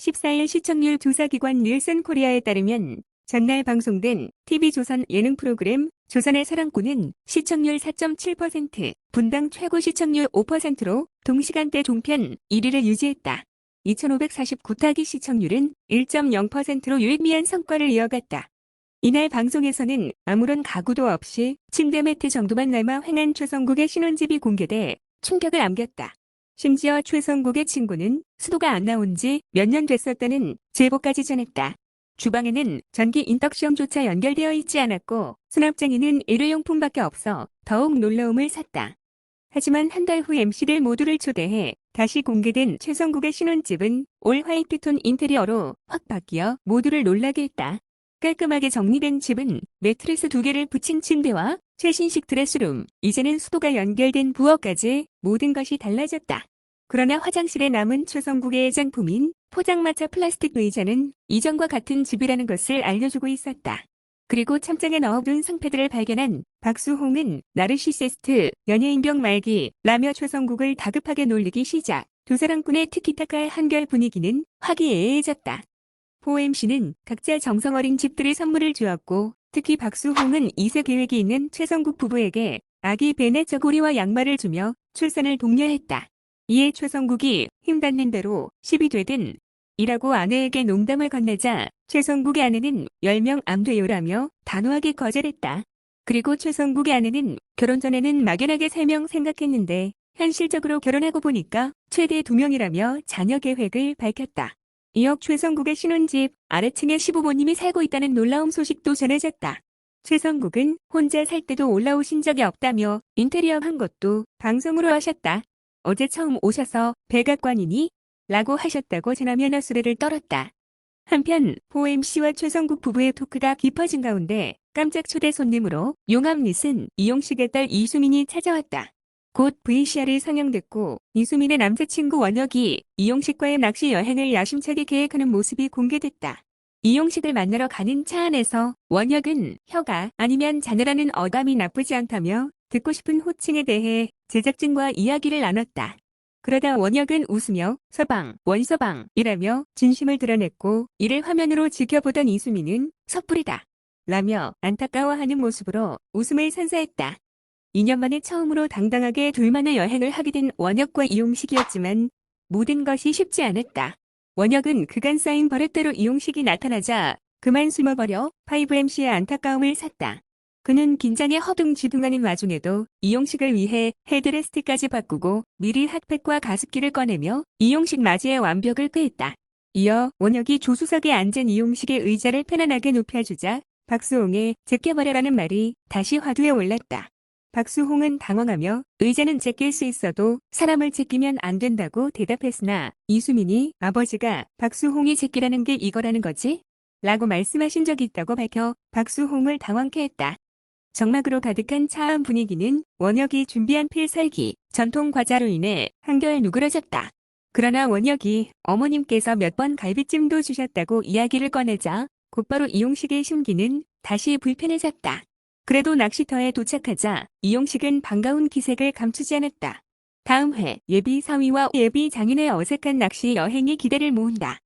14일 시청률 조사기관 닐슨 코리아에 따르면 전날 방송된 TV조선 예능 프로그램 조선의 사랑꾼은 시청률 4.7%, 분당 최고 시청률 5%로 동시간대 종편 1위를 유지했다. 2549타기 시청률은 1.0%로 유의미한 성과를 이어갔다. 이날 방송에서는 아무런 가구도 없이 침대 매트 정도만 남아 횡한 최성국의 신혼집이 공개돼 충격을 안겼다. 심지어 최성국의 친구는 수도가 안 나온 지 몇 년 됐었다는 제보까지 전했다. 주방에는 전기 인덕션조차 연결되어 있지 않았고 수납장에는 일회용품밖에 없어 더욱 놀라움을 샀다. 하지만 한 달 후 MC들 모두를 초대해 다시 공개된 최성국의 신혼집은 올 화이트톤 인테리어로 확 바뀌어 모두를 놀라게 했다. 깔끔하게 정리된 집은 매트리스 두 개를 붙인 침대와 최신식 드레스룸, 이제는 수도가 연결된 부엌까지 모든 것이 달라졌다. 그러나 화장실에 남은 최성국의 애장품인 포장마차 플라스틱 의자는 이전과 같은 집이라는 것을 알려주고 있었다. 그리고 참장에 넣어둔 상패들을 발견한 박수홍은 나르시시스트, 연예인병 말기, 라며 최성국을 다급하게 놀리기 시작. 두 사람꾼의 티키타카의 한결 분위기는 화기애애해졌다. 포 MC는 각자 정성 어린 집들의 선물을 주었고 특히 박수홍은 2세 계획이 있는 최성국 부부에게 아기 베네 저고리와 양말을 주며 출산을 독려했다. 이에 최성국이 힘닿는 대로 10이 되든 이라고 아내에게 농담을 건네자 최성국의 아내는 10명 안 돼요라며 단호하게 거절했다. 그리고 최성국의 아내는 결혼 전에는 막연하게 3명 생각했는데 현실적으로 결혼하고 보니까 최대 2명이라며 자녀 계획을 밝혔다. 이어 최성국의 신혼집 아래층에 시부모님이 살고 있다는 놀라운 소식도 전해졌다. 최성국은 혼자 살 때도 올라오신 적이 없다며 인테리어 한 것도 방송으로 하셨다. 어제 처음 오셔서 백악관이니? 라고 하셨다고 전하면 수레를 떨었다. 한편 호 MC와 최성국 부부의 토크가 깊어진 가운데 깜짝 초대 손님으로 용암릿은 이용식의 딸 이수민이 찾아왔다. 곧 VCR이 상영됐고 이수민의 남자친구 원혁이 이용식과의 낚시 여행을 야심차게 계획하는 모습이 공개됐다. 이용식을 만나러 가는 차 안에서 원혁은 혀가 아니면 자네라는 어감이 나쁘지 않다며 듣고 싶은 호칭에 대해 제작진과 이야기를 나눴다. 그러다 원혁은 웃으며 서방, 원서방이라며 진심을 드러냈고 이를 화면으로 지켜보던 이수민은 섣불이다. 라며 안타까워하는 모습으로 웃음을 선사했다. 2년 만에 처음으로 당당하게 둘만의 여행을 하게 된 원혁과 이용식이었지만 모든 것이 쉽지 않았다. 원혁은 그간 쌓인 버릇대로 이용식이 나타나자 그만 숨어버려 5MC의 안타까움을 샀다. 그는 긴장에 허둥지둥하는 와중에도 이용식을 위해 헤드레스트까지 바꾸고 미리 핫팩과 가습기를 꺼내며 이용식 맞이의 완벽을 꾀했다. 이어 원혁이 조수석에 앉은 이용식의 의자를 편안하게 눕혀주자 박수홍의 제껴버려라는 말이 다시 화두에 올랐다. 박수홍은 당황하며 의자는 제낄 수 있어도 사람을 제끼면 안 된다고 대답했으나 이수민이 아버지가 박수홍이 제끼라는 게 이거라는 거지? 라고 말씀하신 적이 있다고 밝혀 박수홍을 당황케 했다. 정막으로 가득한 차한 분위기는 원혁이 준비한 필살기, 전통 과자로 인해 한결 누그러졌다. 그러나 원혁이 어머님께서 몇 번 갈비찜도 주셨다고 이야기를 꺼내자 곧바로 이용식의 심기는 다시 불편해졌다. 그래도 낚시터에 도착하자 이용식은 반가운 기색을 감추지 않았다. 다음 회 예비 사위와 예비 장인의 어색한 낚시 여행이 기대를 모은다.